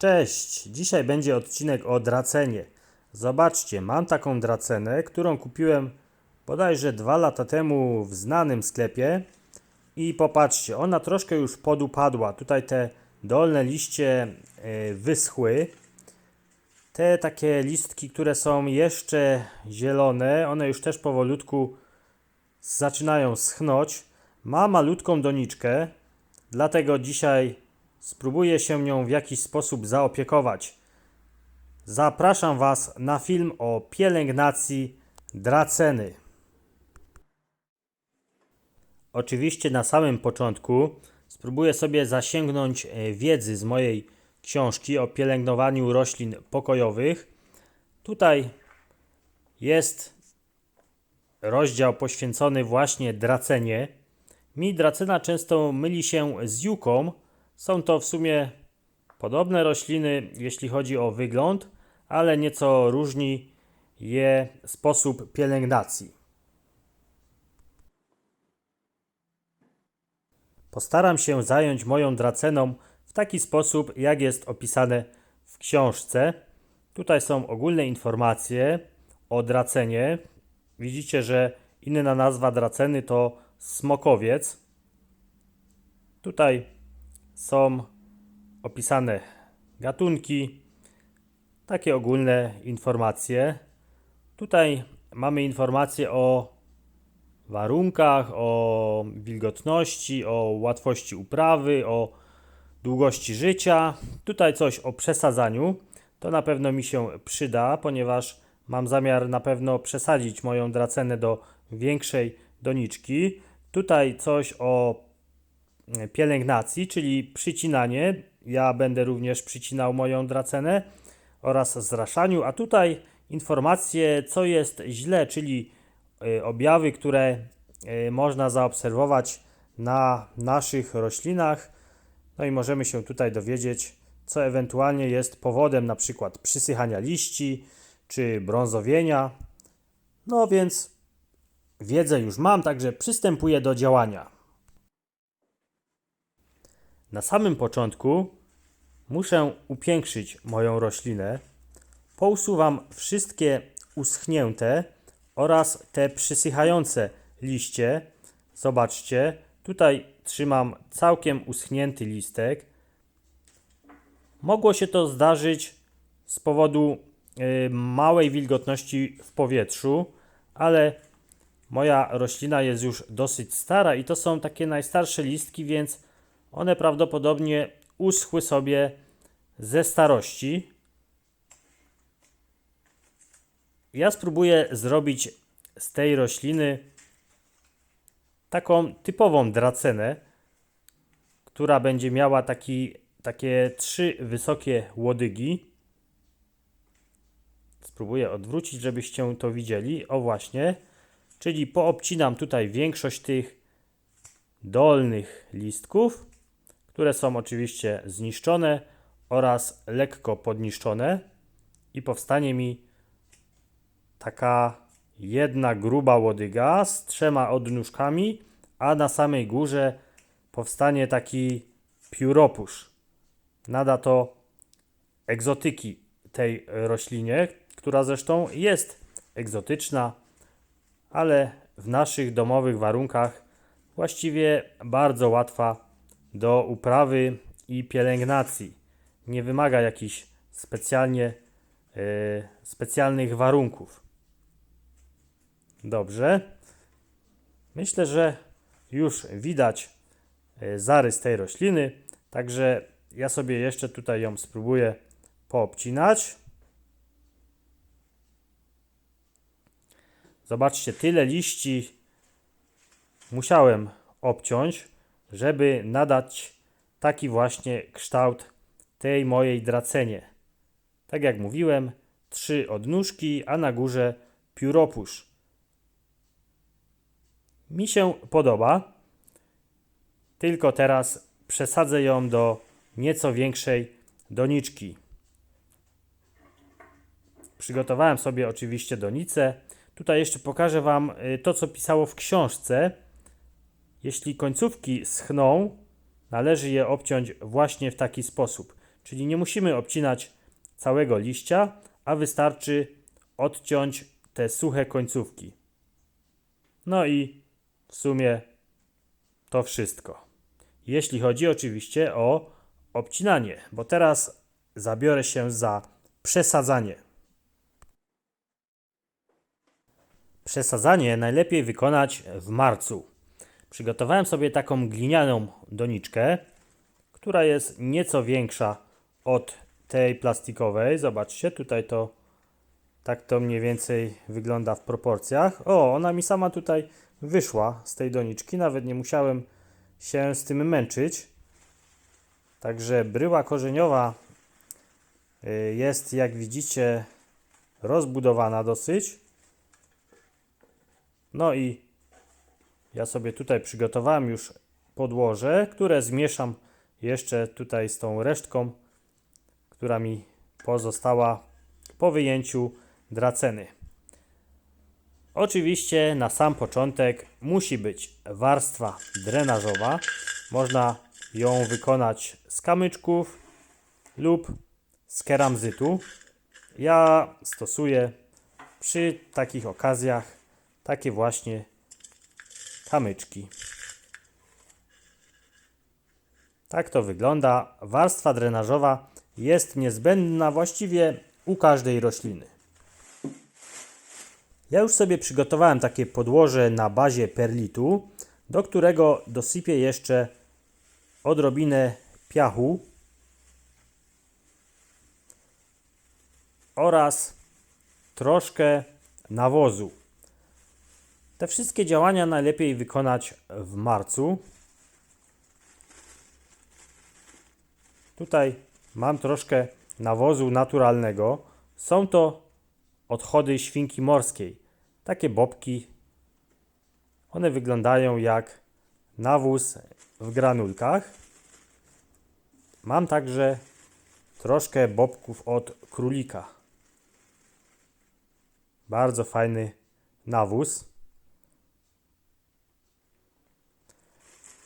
Cześć! Dzisiaj będzie odcinek o dracenie. Zobaczcie, mam taką dracenę, którą kupiłem bodajże dwa lata temu w znanym sklepie. I popatrzcie, ona troszkę już podupadła. Tutaj te dolne liście e, wyschły. Te takie listki, które są jeszcze zielone, one już też powolutku zaczynają schnąć. Ma malutką doniczkę, dlatego dzisiaj spróbuję się nią w jakiś sposób zaopiekować. Zapraszam Was na film o pielęgnacji draceny. Oczywiście na samym początku spróbuję sobie zasięgnąć e, wiedzy z mojej książki o pielęgnowaniu roślin pokojowych. Tutaj jest rozdział poświęcony właśnie dracenie. Mi dracena często myli się z juką. Są to w sumie podobne rośliny, jeśli chodzi o wygląd, ale nieco różni je sposób pielęgnacji. Postaram się zająć moją draceną w taki sposób, jak jest opisane w książce. Tutaj są ogólne informacje o dracenie. Widzicie, że inna nazwa draceny to smokowiec. Tutaj są opisane gatunki, takie ogólne informacje. Tutaj mamy informacje o warunkach, o wilgotności, o łatwości uprawy, o długości życia. Tutaj coś o przesadzaniu. To na pewno mi się przyda, ponieważ mam zamiar na pewno przesadzić moją dracenę do większej doniczki. Tutaj coś o pielęgnacji, czyli przycinanie. Ja będę również przycinał moją dracenę oraz zraszaniu, a tutaj informacje, co jest źle, czyli y, objawy, które y, można zaobserwować na naszych roślinach. No i możemy się tutaj dowiedzieć, co ewentualnie jest powodem na przykład przysychania liści czy brązowienia. No więc wiedzę już mam, także przystępuję do działania. Na samym początku muszę upiększyć moją roślinę. Pousuwam wszystkie uschnięte oraz te przysychające liście. Zobaczcie, tutaj trzymam całkiem uschnięty listek. Mogło się to zdarzyć z powodu y, małej wilgotności w powietrzu, ale moja roślina jest już dosyć stara i to są takie najstarsze listki, więc one prawdopodobnie uschły sobie ze starości. Ja spróbuję zrobić z tej rośliny taką typową dracenę, która będzie miała taki, takie trzy wysokie łodygi. Spróbuję odwrócić, żebyście to widzieli. O właśnie. Czyli poobcinam tutaj większość tych dolnych listków, które są oczywiście zniszczone oraz lekko podniszczone i powstanie mi taka jedna gruba łodyga z trzema odnóżkami, a na samej górze powstanie taki pióropusz. Nada to egzotyki tej roślinie, która zresztą jest egzotyczna, ale w naszych domowych warunkach właściwie bardzo łatwa do uprawy i pielęgnacji. Nie wymaga jakichś specjalnie yy, specjalnych warunków. Dobrze. Myślę, że już widać e, zarys tej rośliny, także ja sobie jeszcze tutaj ją spróbuję poobcinać. Zobaczcie, tyle liści musiałem obciąć, żeby nadać taki właśnie kształt tej mojej dracenie. Tak jak mówiłem, trzy odnóżki, a na górze pióropusz. Mi się podoba, tylko teraz przesadzę ją do nieco większej doniczki. Przygotowałem sobie oczywiście donicę. Tutaj jeszcze pokażę Wam y, to, co pisało w książce. Jeśli końcówki schną, należy je obciąć właśnie w taki sposób. Czyli nie musimy obcinać całego liścia, a wystarczy odciąć te suche końcówki. No i w sumie to wszystko. Jeśli chodzi oczywiście o obcinanie, bo teraz zabiorę się za przesadzanie. Przesadzanie najlepiej wykonać w marcu. Przygotowałem sobie taką glinianą doniczkę, która jest nieco większa od tej plastikowej. Zobaczcie, tutaj to tak to mniej więcej wygląda w proporcjach. O, ona mi sama tutaj wyszła z tej doniczki, nawet nie musiałem się z tym męczyć. Także bryła korzeniowa y, jest, jak widzicie, rozbudowana dosyć. No i ja sobie tutaj przygotowałem już podłoże, które zmieszam jeszcze tutaj z tą resztką, która mi pozostała po wyjęciu draceny. Oczywiście na sam początek musi być warstwa drenażowa. Można ją wykonać z kamyczków lub z keramzytu. Ja stosuję przy takich okazjach takie właśnie kamyczki. Tak to wygląda. Warstwa drenażowa jest niezbędna właściwie u każdej rośliny. Ja już sobie przygotowałem takie podłoże na bazie perlitu, do którego dosypię jeszcze odrobinę piachu oraz troszkę nawozu. Te wszystkie działania najlepiej wykonać w marcu. Tutaj mam troszkę nawozu naturalnego. Są to odchody świnki morskiej. Takie bobki. One wyglądają jak nawóz w granulkach. Mam także troszkę bobków od królika. Bardzo fajny nawóz.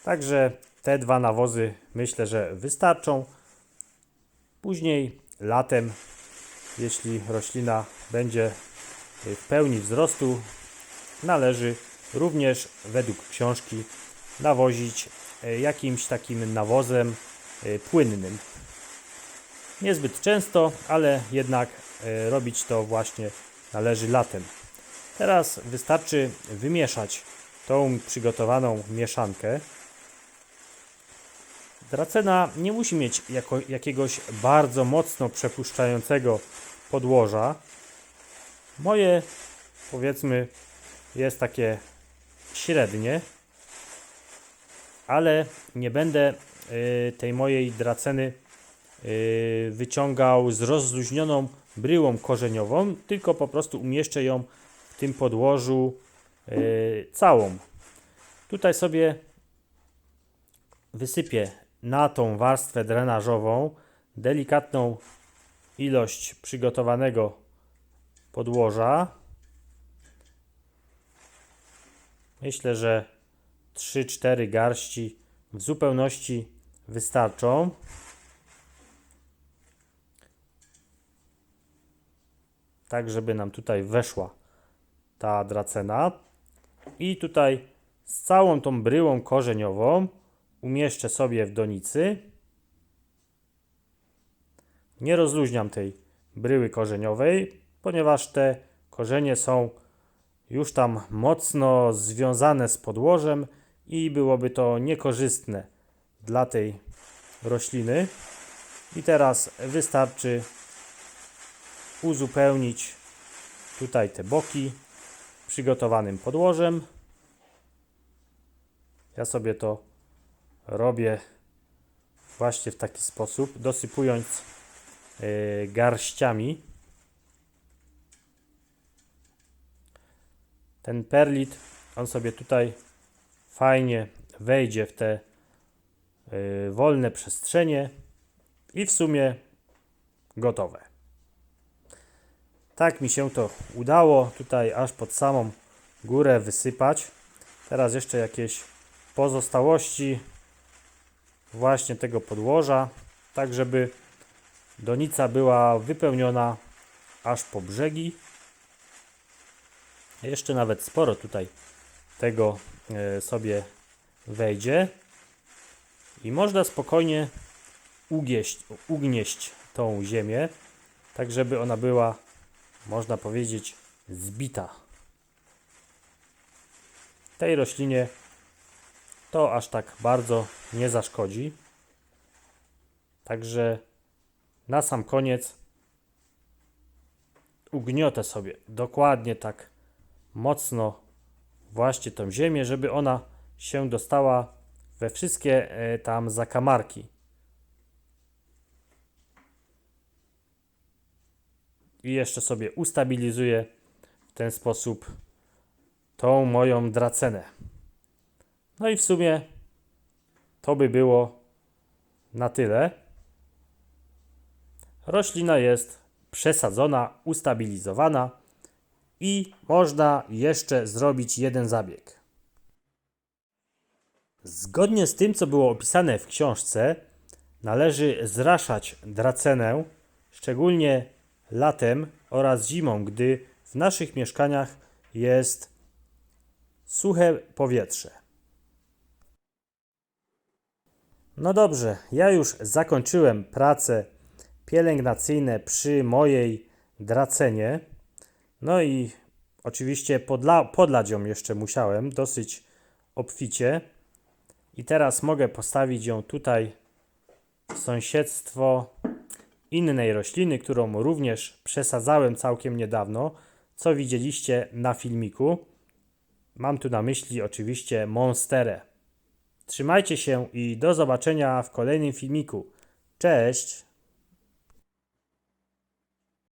Także te dwa nawozy myślę, że wystarczą. Później latem, jeśli roślina będzie w pełni wzrostu, należy również według książki nawozić e, jakimś takim nawozem e, płynnym. Niezbyt często, ale jednak e, robić to właśnie należy latem. Teraz wystarczy wymieszać tą przygotowaną mieszankę. Dracena nie musi mieć jako, jakiegoś bardzo mocno przepuszczającego podłoża. Moje, powiedzmy, jest takie średnie, ale nie będę y, tej mojej draceny y, wyciągał z rozluźnioną bryłą korzeniową, tylko po prostu umieszczę ją w tym podłożu y, całą. Tutaj sobie wysypię na tą warstwę drenażową delikatną ilość przygotowanego podłoża. Myślę, że 3-4 garści w zupełności wystarczą. Tak, żeby nam tutaj weszła ta dracena. I tutaj z całą tą bryłą korzeniową umieszczę sobie w donicy. Nie rozluźniam tej bryły korzeniowej, ponieważ te korzenie są już tam mocno związane z podłożem i byłoby to niekorzystne dla tej rośliny. I teraz wystarczy uzupełnić tutaj te boki przygotowanym podłożem. Ja sobie to robię właśnie w taki sposób, dosypując yy, garściami. Ten perlit, on sobie tutaj fajnie wejdzie w te yy, wolne przestrzenie i w sumie gotowe. Tak mi się to udało tutaj aż pod samą górę wysypać. Teraz jeszcze jakieś pozostałości właśnie tego podłoża, tak żeby Donica była wypełniona aż po brzegi. Jeszcze nawet sporo tutaj tego e, sobie wejdzie. I można spokojnie ugnieść, ugnieść tą ziemię, tak żeby ona była, można powiedzieć, zbita. Tej roślinie to aż tak bardzo nie zaszkodzi. Także na sam koniec ugniotę sobie dokładnie tak mocno właśnie tą ziemię, żeby ona się dostała we wszystkie e, tam zakamarki. I jeszcze sobie ustabilizuję w ten sposób tą moją dracenę. No i w sumie to by było na tyle. Roślina jest przesadzona, ustabilizowana i można jeszcze zrobić jeden zabieg. Zgodnie z tym, co było opisane w książce, należy zraszać dracenę, szczególnie latem oraz zimą, gdy w naszych mieszkaniach jest suche powietrze. No dobrze, ja już zakończyłem prace pielęgnacyjne przy mojej dracenie. No i oczywiście podla, podlać ją jeszcze musiałem dosyć obficie. I teraz mogę postawić ją tutaj w sąsiedztwo innej rośliny, którą również przesadzałem całkiem niedawno, co widzieliście na filmiku. Mam tu na myśli oczywiście monsterę. Trzymajcie się i do zobaczenia w kolejnym filmiku. Cześć!